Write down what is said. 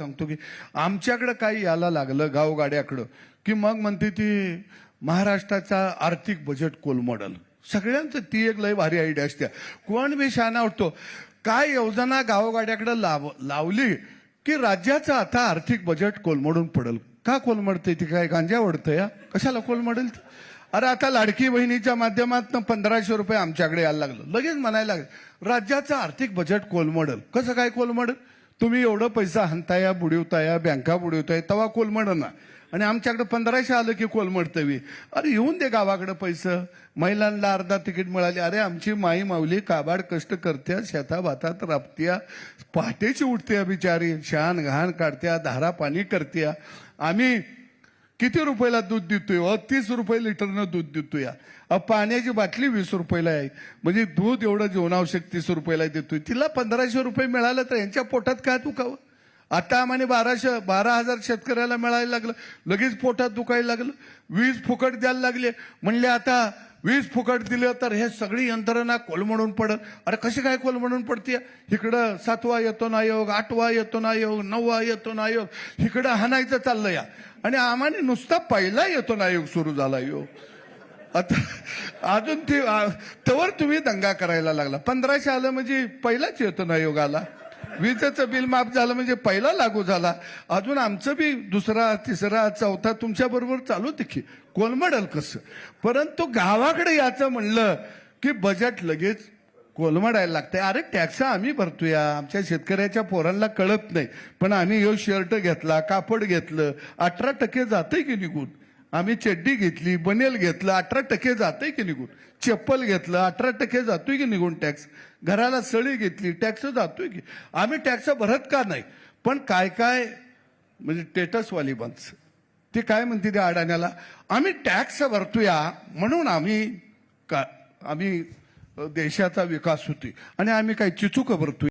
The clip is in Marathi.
सांगतो की आमच्याकडं काही यायला लागलं गावगाड्याकडं की मग म्हणते ती महाराष्ट्राचा आर्थिक बजेट कोलमॉडल सगळ्यांचं ती एक लय भारी आयडिया असते कोण बी शहाणा उठतो काय योजना गावगाड्याकडं लाव लावली की राज्याचं आता आर्थिक बजेट कोलमडून पडल. का कोलमडते ती? काय गांजा ओढतं या कशाला कोलमडेल अरे आता लाडकी बहिणीच्या माध्यमातून पंधराशे रुपये आमच्याकडे यायला लागलं. लगेच म्हणायला लागलं राज्याचं आर्थिक बजेट कोलमडल कसं काय कोलमडल तुम्ही एवढं पैसा हंताया बुडवताया बँका बुडवताय तवा कोलमड ना आणि आमच्याकडे पंधराशे आलं की कोलमडतवी अरे येऊन दे गावाकडे पैसं. महिलांना अर्धा तिकीट मिळाली. अरे आमची माई माऊली काबाड कष्ट करत्या शेता भातात राबत्या पहाटेची उठत्या बिचारी शान घाण काढत्या धारा पाणी करत्या. आम्ही किती रुपयाला दूध देतोय? अ, तीस रुपये लिटरनं दूध देतोय. अ, पाण्याची बाटली वीस रुपयाला आहे. म्हणजे दूध एवढं जीवनावश्यक तीस रुपयाला देतोय. तिला पंधराशे रुपये मिळालं तर यांच्या पोटात काय दुखावं? आता आम्हाला बाराशे बारा हजार शेतकऱ्याला मिळायला लागलं. लगेच पोटात दुखायला लागलं. वीज फुकट द्यायला लागले. म्हणले आता वीज फुकट दिलं तर हे सगळी यंत्रणा कोलमडून पडत अरे कशी काय कोलमडून पडते इकडं सातवा येतो ना योग आठवा येतो ना योग नववा येतो ना योग. इकडं हाणायचं चाललं या. आणि आम्हाने नुसता पहिला येतो ना योग सुरू झाला योग. आता अजून ते तवर तुम्ही दंगा करायला लागला. पंधराशे आलं म्हणजे पहिलाच येतो ना योग आला विजेचं बिल माफ झालं म्हणजे पहिला लागू झाला. अजून आमचं बी दुसरा तिसरा चौथा तुमच्या बरोबर चालू की. कोलमडल कसं? परंतु गावाकडे याचं म्हणलं की बजेट लगेच कोलमडायला लागतंय. अरे टॅक्स आम्ही भरतोया. आमच्या शेतकऱ्याच्या पोरांना कळत नाही. पण आम्ही ह्यो शर्ट घेतला कापड घेतलं. अठरा टक्के जाते की निघून. आम्ही चड्डी घेतली बनेल घेतलं अठरा टक्के जातंय की निघून? चप्पल घेतलं अठरा टक्के जातोय की निघून टॅक्स? घराला सळी घेतली टॅक्स जातोय की? आम्ही टॅक्स भरत का नाही? पण काय काय म्हणजे टेटसवाली माणसं ते काय म्हणते त्या अडाण्याला? आम्ही टॅक्स भरतोया म्हणून आम्ही का आम्ही देशाचा विकास होतोय. आणि आम्ही काय चिचूक भरतोय.